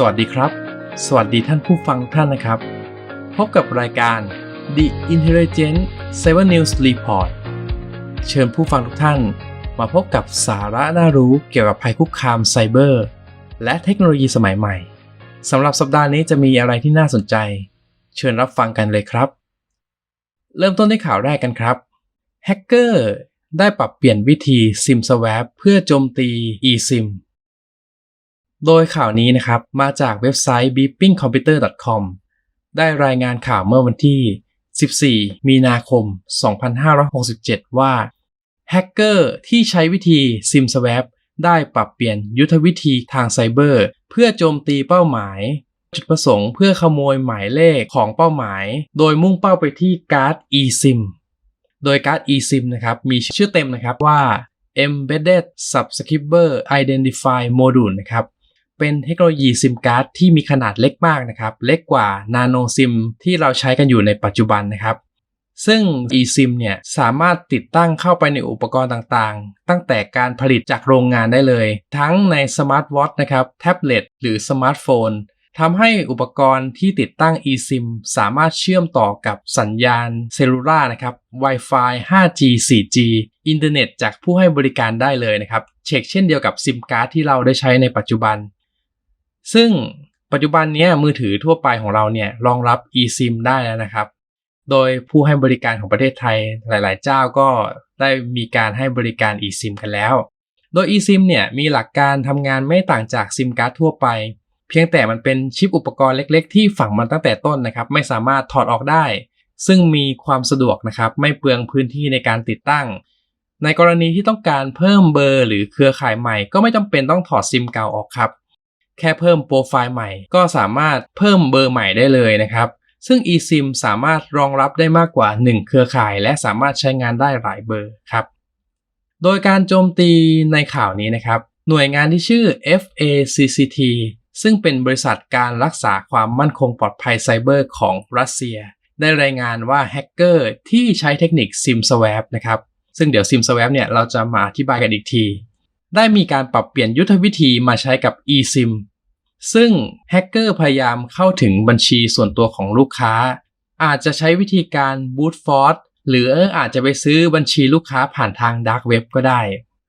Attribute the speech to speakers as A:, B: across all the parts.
A: สวัสดีครับ สวัสดีท่านผู้ฟังท่านนะครับ พบกับรายการ The Intelligent 7 News Report เชิญผู้ฟังทุกท่าน มาพบกับสาระน่ารู้เกี่ยวกับภัยคุกคามไซเบอร์ และเทคโนโลยีสมัยใหม่สำหรับสัปดาห์นี้จะมีอะไรที่น่าสนใจ เชิญรับฟังกันเลยครับ เริ่มต้นด้วยข่าวแรกกันครับแฮกเกอร์ได้ปรับเปลี่ยนวิธี SIM Swap เพื่อโจมตี eSIM โดยข่าวนี้นะครับมาจากเว็บไซต์ beepingcomputer.com ได้รายงานข่าวเมื่อวันที่ 14 มีนาคม 2567 ว่าแฮกเกอร์ที่ใช้วิธี SIM Swap ได้ปรับเปลี่ยนยุทธวิธีทางไซเบอร์ เพื่อโจมตีเป้าหมาย จุดประสงค์เพื่อขโมยหมายเลขของเป้าหมาย โดยมุ่งเป้าไปที่การ์ด eSIM โดยการ์ด eSIM นะครับมีชื่อเต็มนะครับว่า Embedded Subscriber Identify Module นะครับ เป็นเทคโนโลยีซิมการ์ดที่มีขนาดเล็กมากนะครับ เล็กกว่านาโนซิมที่เราใช้กันอยู่ในปัจจุบันนะครับ ซึ่ง eSIM เนี่ยสามารถติดตั้งเข้าไปในอุปกรณ์ต่างๆ ตั้งแต่การผลิตจากโรงงานได้เลย ทั้งในสมาร์ทวอทนะครับแท็บเล็ตหรือสมาร์ทโฟนทำให้อุปกรณ์ที่ติดตั้ง eSIM สามารถเชื่อมต่อกับสัญญาณเซลลูล่านะครับ Wi-Fi 5G 4G อินเทอร์เน็ตจากผู้ให้บริการได้เลยนะครับ เช็คเช่นเดียวกับซิมการ์ดที่เราได้ใช้ในปัจจุบัน ซึ่งปัจจุบันนี้มือถือทั่วไปของเราเนี่ยรองรับ eSIM ได้แล้วนะครับ โดยผู้ให้บริการของประเทศไทยหลาย ๆ เจ้าก็ได้มีการให้บริการ eSIM กันแล้ว โดย eSIM เนี่ยมีหลักการทำงานไม่ต่างจากซิมการ์ดทั่วไป เพียงแต่มันเป็นชิปอุปกรณ์เล็ก ๆ ที่ฝังมันตั้งแต่ต้นนะครับ ไม่สามารถถอดออกได้ ซึ่งมีความสะดวกนะครับ ไม่เปลืองพื้นที่ในการติดตั้ง ในกรณีที่ต้องการเพิ่มเบอร์ หรือเครือข่ายใหม่ ก็ไม่จำเป็นต้องถอดซิมเก่าออกครับ แค่เพิ่มโปรไฟล์ใหม่ ก็สามารถเพิ่มเบอร์ใหม่ได้เลยนะครับ ซึ่ง eSIM สามารถรองรับได้มากกว่า 1 เครือข่าย และสามารถใช้งานได้หลายเบอร์ครับ โดยการโจมตีในข่าวนี้นะครับ หน่วยงานที่ชื่อ FACCT ซึ่งเป็นบริษัทการรักษาความมั่นคงปลอดภัยไซเบอร์ของรัสเซีย ได้รายงานว่าแฮกเกอร์ที่ใช้เทคนิค SIM Swap นะครับซึ่งเดี๋ยว SIM Swap เนี่ยเราจะมาอธิบายกันอีกที ได้มีการปรับเปลี่ยนยุทธวิธีมาใช้กับ eSIM ซึ่งแฮกเกอร์พยายามเข้าถึงบัญชีส่วนตัวของลูกค้า อาจจะใช้วิธีการ boot force หรืออาจจะไปซื้อบัญชีลูกค้าผ่านทาง dark web ก็ได้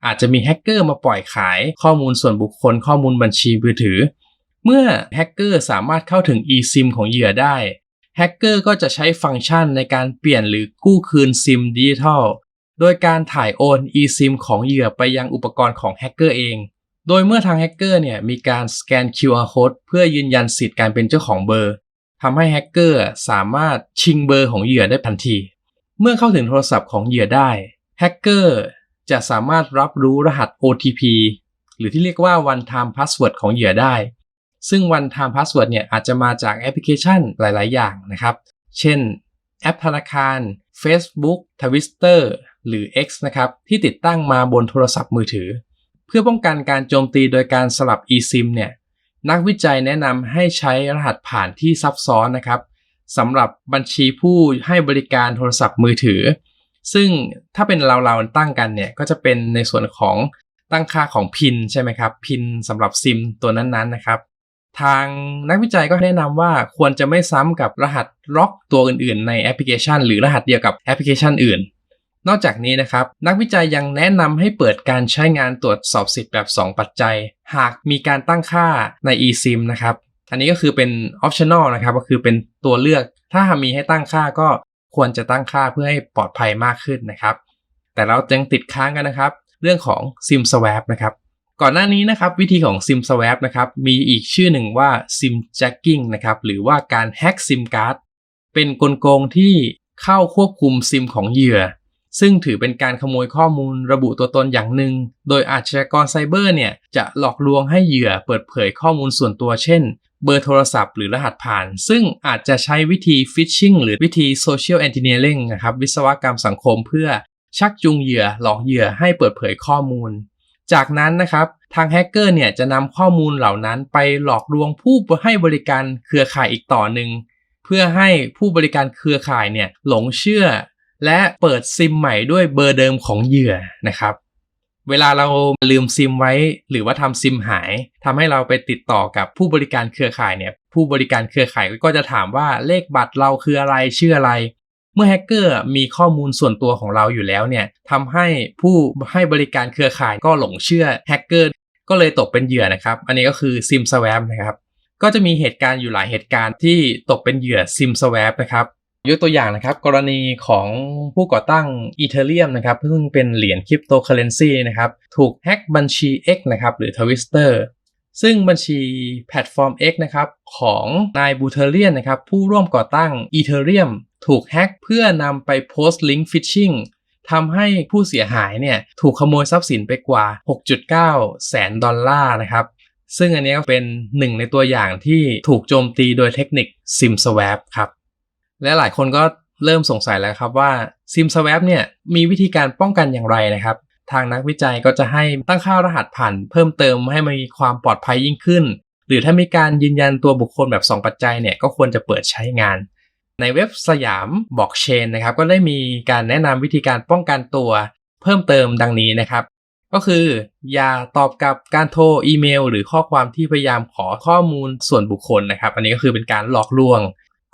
A: อาจจะมีแฮกเกอร์มาปล่อยขายข้อมูลส่วนบุคคลข้อมูลบัญชีมือถือ เมื่อแฮกเกอร์สามารถเข้าถึง eSIM ของเหยื่อได้แฮกเกอร์ก็จะใช้ฟังก์ชันในการเปลี่ยนหรือกู้คืนซิมดิจิทัล โดยการถ่ายโอน eSIM ของเหยื่อไปยังอุปกรณ์ของแฮกเกอร์เอง โดยเมื่อทางแฮกเกอร์เนี่ยมีการสแกน QR code เพื่อยืนยันสิทธิ์การเป็นเจ้าของเบอร์ทำให้แฮกเกอร์สามารถชิงเบอร์ของเหยื่อได้ทันที เมื่อเข้าถึงโทรศัพท์ของเหยื่อได้แฮกเกอร์จะสามารถรับรู้รหัส OTP หรือที่เรียกว่า one time password ของเหยื่อได้ ซึ่ง one time password เนี่ยอาจจะมาจากแอปพลิเคชันหลาย ๆ อย่างนะครับ เช่น แอปธนาคาร Facebook Twitter หรือ X นะครับที่ติดตั้งมาบนโทรศัพท์มือถือ เพื่อป้องกันการโจมตีโดยการสลับ eSIM เนี่ยนักวิจัยแนะนำให้ใช้รหัสผ่านที่ซับซ้อนนะครับสำหรับบัญชีผู้ให้บริการโทรศัพท์มือถือ ซึ่งถ้าเป็นเราเราตั้งกันเนี่ยก็จะเป็นในส่วนของตั้งค่าของพินใช่ไหมครับพินสำหรับซิมตัวนั้นๆนะครับทางนักวิจัยก็แนะนำว่าควรจะไม่ซ้ำกับรหัสล็อกตัวอื่นๆ ในแอปพลิเคชัน หรือรหัสเดียวกับแอปพลิเคชันอื่น นอกจากนี้นะครับ นักวิจัยยังแนะนำให้เปิดการใช้งานตรวจสอบสิทธิ์แบบ 2 ปัจจัย หากมีการตั้งค่าใน eSIM นะครับ อันนี้ก็คือเป็น optional นะครับ ก็คือเป็นตัวเลือก ถ้ามีให้ตั้งค่าก็ควรจะตั้งค่าเพื่อให้ปลอดภัยมากขึ้นนะครับ แต่เรายังติดค้างกันนะครับ เรื่องของ SIM Swap นะครับ ก่อนหน้านี้นะครับวิธีของ SIM Swap นะครับมีอีกชื่อหนึ่งว่า SIM Jacking นะครับหรือว่าการแฮ็ก SIM Card เป็นกลโกงที่เข้าควบคุมซิมของเหยื่อ ซึ่งถือเป็นการขโมยข้อมูลระบุตัวตนอย่างหนึ่ง โดยอาชญากรไซเบอร์เนี่ยจะหลอกลวงให้เหยื่อเปิดเผยข้อมูลส่วนตัวเช่น เบอร์โทรศัพท์หรือรหัสผ่าน ซึ่งอาจจะใช้วิธีฟิชชิงหรือวิธี Social Engineering นะครับวิศวกรรมสังคมเพื่อชักจูงเหยื่อหลอกเหยื่อให้เปิดเผยข้อมูล จากนั้นนะครับทางแฮกเกอร์เนี่ยจะนำข้อมูลเหล่านั้นไปหลอกลวงผู้ให้บริการเครือข่ายอีกต่อหนึ่งเพื่อให้ผู้บริการเครือข่ายเนี่ยหลงเชื่อ และเปิดซิมใหม่ด้วยเบอร์เดิมของเหยื่อนะครับ เวลาเราลืมซิมไว้ หรือว่าทำซิมหายทำให้เราไปติดต่อกับผู้บริการเครือข่ายเนี่ย ผู้บริการเครือข่ายก็จะถามว่าเลขบัตรเราคืออะไรชื่ออะไร เมื่อแฮกเกอร์มีข้อมูลส่วนตัวของเราอยู่แล้วเนี่ยทำให้ผู้ให้บริการเครือข่ายก็หลงเชื่อแฮกเกอร์ก็เลยตกเป็นเหยื่อนะครับ อันนี้ก็คือซิมสว a p นะครับ ก็จะมีเหตุการณ์อยู่หลายเหตุการณ์ที่ตกเป็นเหยื่อซิมสว a p นะครับ ยกตัวอย่างนะครับ กรณีของผู้ก่อตั้งอีเทเรียมนะครับซึ่งเป็นเหรียญคริปโตเคอเรนซีนะครับถูกแฮ็กบัญชี X นะครับหรือ Twister ซึ่งบัญชีแพลตฟอร์ม X นะครับของนายบูเทเรียนนะครับผู้ร่วมก่อตั้งอีเทเรียมถูกแฮ็กเพื่อนำไปโพสต์ลิงก์ฟิชชิงทำให้ผู้เสียหายเนี่ยถูกขโมยทรัพย์สินไปกว่า 6.9 แสนดอลลาร์นะครับ ซึ่งอันนี้ก็เป็นหนึ่งในตัวอย่างที่ถูกโจมตีโดยเทคนิค SIM Swap ครับ และหลายคนก็เริ่มสงสัยแล้วครับว่า SIM Swap เนี่ยมีวิธีการป้องกันอย่างไรนะครับ ทางนักวิจัยก็จะให้ตั้งค่ารหัสผ่านเพิ่มเติมให้มีความปลอดภัยยิ่งขึ้น หรือถ้ามีการยืนยันตัวบุคคลแบบ 2 ปัจจัยเนี่ยก็ควรจะเปิดใช้งาน ในเว็บสยามบอกเชนนะครับก็ได้มีการแนะนำวิธีการป้องกันตัวเพิ่มเติมดังนี้นะครับก็คือ อย่าตอบกับการโทรอีเมล หรือข้อความที่พยายามขอข้อมูลส่วนบุคคลนะครับ อันนี้ก็คือเป็นการหลอกลวง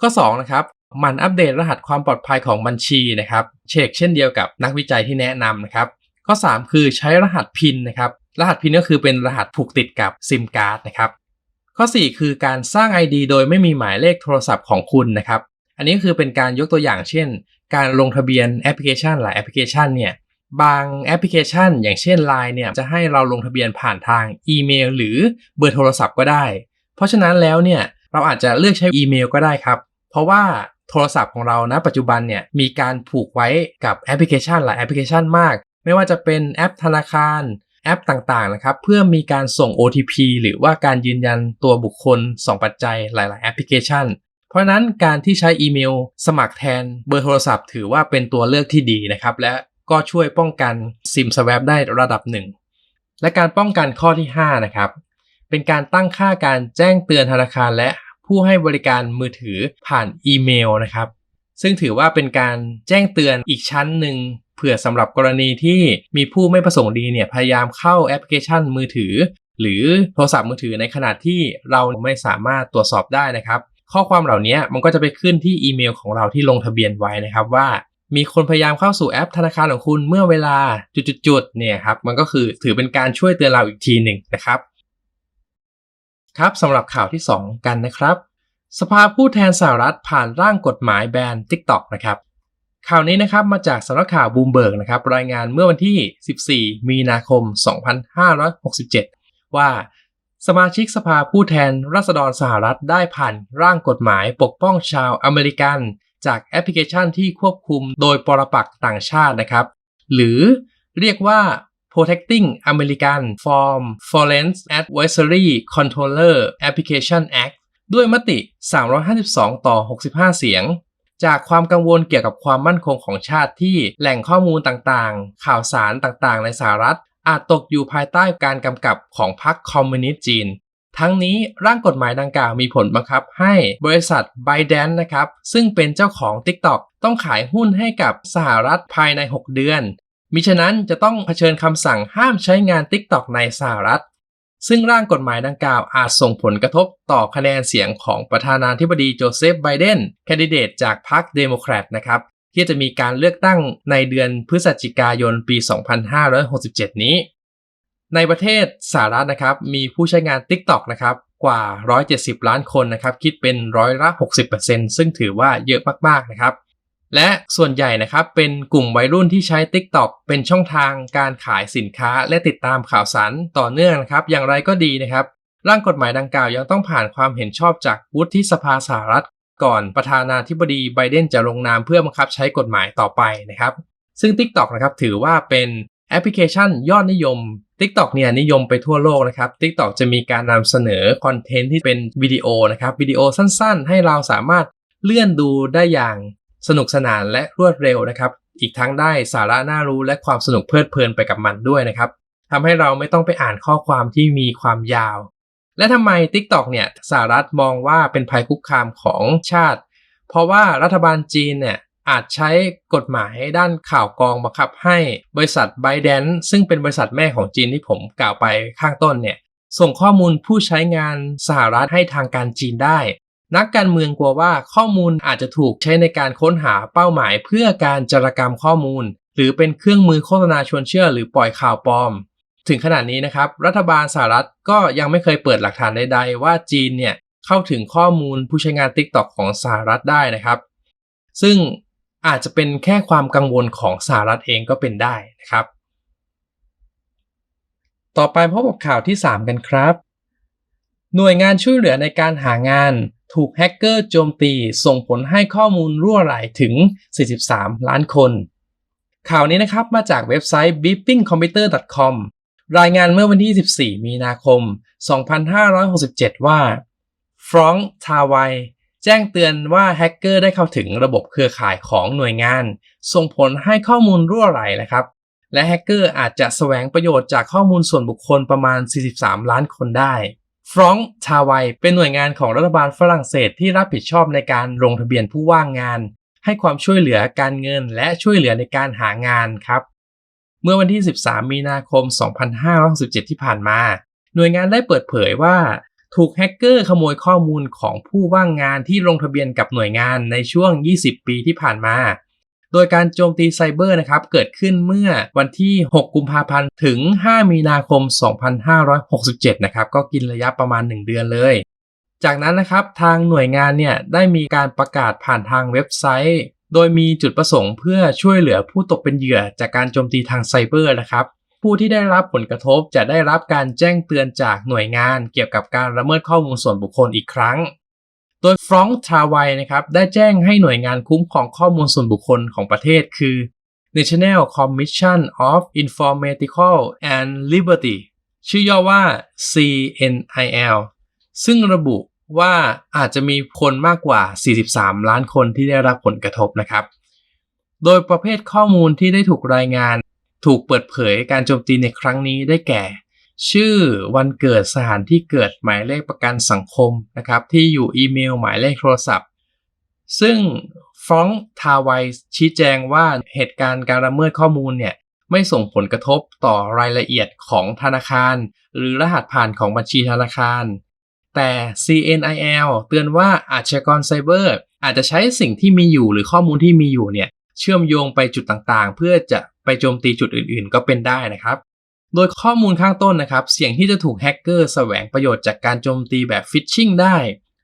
A: ข้อ2นะครับ มันอัปเดตรหัสความปลอดภัยของบัญชีนะครับเช็คเช่นเดียวกับนักวิจัยที่แนะนำนะครับข้อ 3 คือใช้รหัสพินนะครับรหัสพินก็คือเป็นรหัสผูกติดกับซิมการ์ดนะครับข้อ 4 คือการสร้าง ID โดยไม่มีหมายเลขโทรศัพท์ของคุณนะครับอันนี้คือเป็นการยกตัวอย่างเช่น การลงทะเบียนแอปพลิเคชันหลายแอปพลิเคชันเนี่ยบางแอปพลิเคชัน อย่างเช่น Line เนี่ยจะให้เราลงทะเบียนผ่านทางอีเมลหรือเบอร์โทรศัพท์ก็ได้ เพราะฉะนั้นแล้วเนี่ยเราอาจจะเลือกใช้อีเมลก็ได้ครับ เพราะว่า โทรศัพท์ของเรานะปัจจุบันเนี่ยมีการผูกไว้กับแอปพลิเคชันหลายแอปพลิเคชันมาก ไม่ว่าจะเป็นแอปธนาคารแอปต่างๆนะครับเพื่อมีการส่ง OTP หรือว่าการยืนยันตัวบุคคล 2 ปัจจัยหลาย ๆ แอปพลิเคชัน เพราะนั้นการที่ใช้อีเมล สมัครแทนเบอร์โทรศัพท์ ถือว่าเป็นตัวเลือกที่ดีนะครับและก็ช่วยป้องกันซิมสว a p ได้ระดับหนึ่งและการป้องกันข้อที่5นะครับเป็นการตั้งค่าการแจ้งเตือนธนาคารและ ผู้ให้บริการมือถือผ่านอีเมลนะครับ ซึ่งถือว่าเป็นการแจ้งเตือนอีกชั้นหนึ่งเผื่อสำหรับกรณีที่มีผู้ไม่ประสงค์ดีเนี่ยพยายามเข้าแอปพลิเคชันมือถือ หรือโทรศัพท์มือถือในขณะที่เราไม่สามารถตรวจสอบได้นะครับ ข้อความเหล่านี้มันก็จะไปขึ้นที่อีเมลของเราที่ลงทะเบียนไว้นะครับว่า มีคนพยายามเข้าสู่แอปธนาคารของคุณเมื่อเวลาจุดๆๆเนี่ยครับมันก็คือถือเป็นการช่วยเตือนเราอีกทีหนึ่งนะครับ ครับสำหรับข่าวที่ 2 กันนะครับ สภาผู้แทนสหรัฐผ่านร่างกฎหมายแบน TikTok นะครับ ข่าวนี้นะครับมาจากสำนักข่าวบูมเบิร์กนะครับรายงานเมื่อวันที่ 14 มีนาคม 2567 ว่าสมาชิกสภาผู้แทนราษฎรสหรัฐได้ผ่านร่างกฎหมายปกป้องชาวอเมริกัน จากแอปพลิเคชันที่ควบคุมโดยปรปักต่างชาตินะครับ หรือเรียกว่า Protecting American from Foreign Advisory Controller Application Act ด้วยมติ 352 ต่อ 65 เสียง จากความกังวลเกี่ยวกับความมั่นคงของชาติที่แหล่งข้อมูลต่างๆ ข่าวสารต่างๆ ในสหรัฐ อาจตกอยู่ภายใต้การกำกับของพรรคคอมมิวนิสต์จีน ทั้งนี้ร่างกฎหมายดังกล่าวมีผลบังคับให้บริษัท ByteDance นะครับ ซึ่งเป็นเจ้าของ TikTok ต้องขายหุ้นให้กับสหรัฐภายใน 6 เดือน มิฉะนั้นจะต้องเผชิญคำสั่งห้ามใช้งาน TikTok ในสหรัฐ ซึ่งร่างกฎหมายดังกล่าวอาจส่งผลกระทบต่อคะแนนเสียงของประธานาธิบดีโจเซฟไบเดนแคนดิเดตจากพรรคเดโมแครตนะครับ ที่จะมีการเลือกตั้งในเดือนพฤศจิกายนปี 2567 นี้ ในประเทศสหรัฐนะครับ มีผู้ใช้งาน TikTok นะครับกว่า 170 ล้านคนนะครับ คิดเป็นร้อยละ 60%ซึ่งถือว่าเยอะมากๆนะครับ และส่วนใหญ่นะครับเป็นกลุ่มวัยรุ่นที่ใช้ TikTok เป็นช่องทางการขายสินค้า และติดตามข่าวสารต่อเนื่องนะครับ อย่างไรก็ดีนะครับ ร่างกฎหมายดังกล่าวยังต้องผ่านความเห็นชอบจากวุฒิสภาสหรัฐ ก่อนประธานาธิบดีไบเดนจะลงนามเพื่อบังคับใช้กฎหมายต่อไปนะครับ ซึ่ง TikTok นะครับถือว่าเป็นแอปพลิเคชันยอดนิยม TikTok เนี่ยนิยมไปทั่วโลกนะครับ TikTok จะมีการนำเสนอคอนเทนต์ที่เป็นวิดีโอนะครับวิดีโอสั้นๆ ให้เราสามารถเลื่อนดูได้อย่าง สนุกสนานและรวดเร็วนะครับ อีกทั้งได้สาระน่ารู้และความสนุกเพลิดเพลินไปกับมันด้วยนะครับทำให้เราไม่ต้องไปอ่านข้อความที่มีความยาว และทำไม TikTok เนี่ยสหรัฐมองว่าเป็นภัยคุกคามของชาติ เพราะว่ารัฐบาลจีนเนี่ยอาจใช้กฎหมายด้านข่าวกรองบังคับให้บริษัท b y d a n c e ซึ่งเป็นบริษัทแม่ของจีนที่ผมกล่าวไปข้างต้นเนี่ยส่งข้อมูลผู้ใช้งานสหรัฐให้ทางการจีนได้ นักการเมืองกลัวว่าข้อมูลอาจจะถูกใช้ในการค้นหาเป้าหมายเพื่อการจารกรรมข้อมูล หรือเป็นเครื่องมือโฆษณาชวนเชื่อหรือปล่อยข่าวปลอม ถึงขนาดนี้นะครับ รัฐบาลสหรัฐก็ยังไม่เคยเปิดหลักฐานใดๆ ว่าจีนเนี่ยเข้าถึงข้อมูลผู้ใช้งาน TikTok ของสหรัฐได้นะครับ ซึ่งอาจจะเป็นแค่ความกังวลของสหรัฐเองก็เป็นได้นะครับ ต่อไปพบกับข่าวที่ 3 กันครับ หน่วยงานช่วยเหลือในการหางาน ถูกแฮกเกอร์โจมตีส่งผลให้ข้อมูลรั่วไหลถึง 43 ล้านคน ข่าวนี้นะครับมาจากเว็บไซต์ beepingcomputer.com รายงานเมื่อวันที่ 14 มีนาคม 2567 ว่าฟรองก์ทาวายแจ้งเตือนว่าแฮกเกอร์ได้เข้าถึงระบบเครือข่ายของหน่วยงาน ส่งผลให้ข้อมูลรั่วไหลนะครับ และแฮกเกอร์อาจจะแสวงประโยชน์จากข้อมูลส่วนบุคคลประมาณ 43 ล้านคนได้ ฟรองก์ทาวเป็นหน่วยงานของรัฐบาลฝรั่งเศสที่รับผิดชอบในการลงทะเบียนผู้ว่างงาน ให้ความช่วยเหลือการเงินและช่วยเหลือในการหางานครับ เมื่อวันที่ 13 มีนาคม 2567 ที่ผ่านมา หน่วยงานได้เปิดเผยว่า ถูกแฮกเกอร์ขโมยข้อมูลของผู้ว่างงานที่ลงทะเบียนกับหน่วยงานในช่วง 20 ปีที่ผ่านมา โดยการโจมตีไซเบอร์นะครับเกิดขึ้นเมื่อวันที่ 6 กุมภาพันธ์ ถึง 5 มีนาคม 2567 นะครับ ก็กินระยะประมาณ 1 เดือนเลย จากนั้นนะครับทางหน่วยงานเนี่ยได้มีการประกาศผ่านทางเว็บไซต์ โดยมีจุดประสงค์เพื่อช่วยเหลือผู้ตกเป็นเหยื่อจากการโจมตีทางไซเบอร์นะครับผู้ที่ได้รับผลกระทบจะได้รับการแจ้งเตือนจากหน่วยงานเกี่ยวกับการละเมิดข้อมูลส่วนบุคคลอีกครั้ง โดยฟรองก์ทราไวนะครับได้แจ้งให้หน่วยงานคุ้มครองข้อมูลส่วนบุคคลของประเทศคือ National Commission of Informatical and Liberty ชื่อย่อว่า CNIL ซึ่งระบุว่าอาจจะมีคนมากกว่า 43 ล้านคนที่ได้รับผลกระทบนะครับ โดยประเภทข้อมูลที่ได้ถูกรายงาน ถูกเปิดเผยการโจมตีในครั้งนี้ได้แก่ ชื่อวันเกิดสถานที่เกิดหมายเลขประกันสังคมนะครับ ที่อยู่อีเมลหมายเลขโทรศัพท์ ซึ่งฟรองก์ทาวายชี้แจงว่าเหตุการณ์การละเมิดข้อมูลเนี่ยไม่ส่งผลกระทบต่อรายละเอียดของธนาคาร หรือรหัสผ่านของบัญชีธนาคาร แต่ CNIL เตือนว่าอาชญากรไซเบอร์ อาจจะใช้สิ่งที่มีอยู่หรือข้อมูลที่มีอยู่เนี่ยเชื่อมโยงไปจุดต่างๆ เพื่อจะไปโจมตีจุดอื่นๆ ก็เป็นได้นะครับ โดยข้อมูลข้างต้นนะครับ เสี่ยงที่จะถูกแฮกเกอร์แสวงประโยชน์จากการโจมตีแบบฟิชชิงได้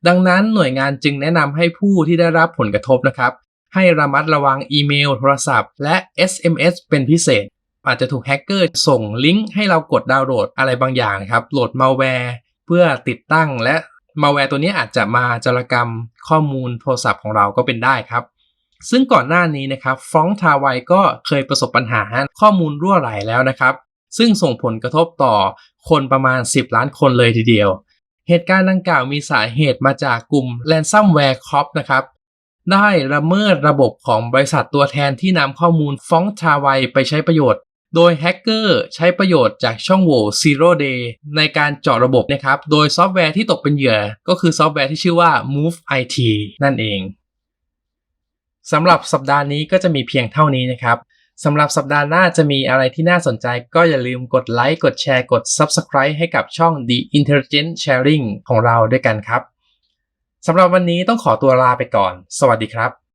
A: ดังนั้นหน่วยงานจึงแนะนำให้ผู้ที่ได้รับผลกระทบนะครับ ให้ระมัดระวังอีเมล โทรศัพท์ และ SMS เป็นพิเศษ อาจจะถูกแฮกเกอร์ส่งลิงก์ให้เรากดดาวน์โหลดอะไรบางอย่างครับ โหลดมาแวร์เพื่อติดตั้ง และมาแวร์ตัวนี้อาจจะมาจารกรรมข้อมูลโทรศัพท์ของเราก็เป็นได้ครับซึ่งก่อนหน้านี้นะครับฟรองทาวายก็เคยประสบปัญหาข้อมูลรั่วไหลแล้วนะครับ ซึ่งส่งผลกระทบต่อคนประมาณ 10 ล้านคนเลยทีเดียว เหตุการณ์ดังกล่าวมีสาเหตุมาจากกลุ่ม Ransomware Corp นะครับ ได้ละเมิดระบบของบริษัทตัวแทนที่นำข้อมูลฟ้องทาไวไปใช้ประโยชน์โดยแฮกเกอร์ใช้ประโยชน์จากช่องโหว่ Zero Day ในการเจาะระบบนะครับ โดยซอฟต์แวร์ที่ตกเป็นเหยื่อ ก็คือซอฟต์แวร์ที่ชื่อว่า Move IT นั่นเอง สำหรับสัปดาห์นี้ก็จะมีเพียงเท่านี้นะครับ สำหรับสัปดาห์หน้าจะมีอะไรที่น่าสนใจก็อย่าลืมกดไลค์ กดแชร์ กด Subscribe ให้กับช่อง The Intelligent Sharing ของเราด้วยกันครับ สำหรับวันนี้ต้องขอตัวลาไปก่อน สวัสดีครับ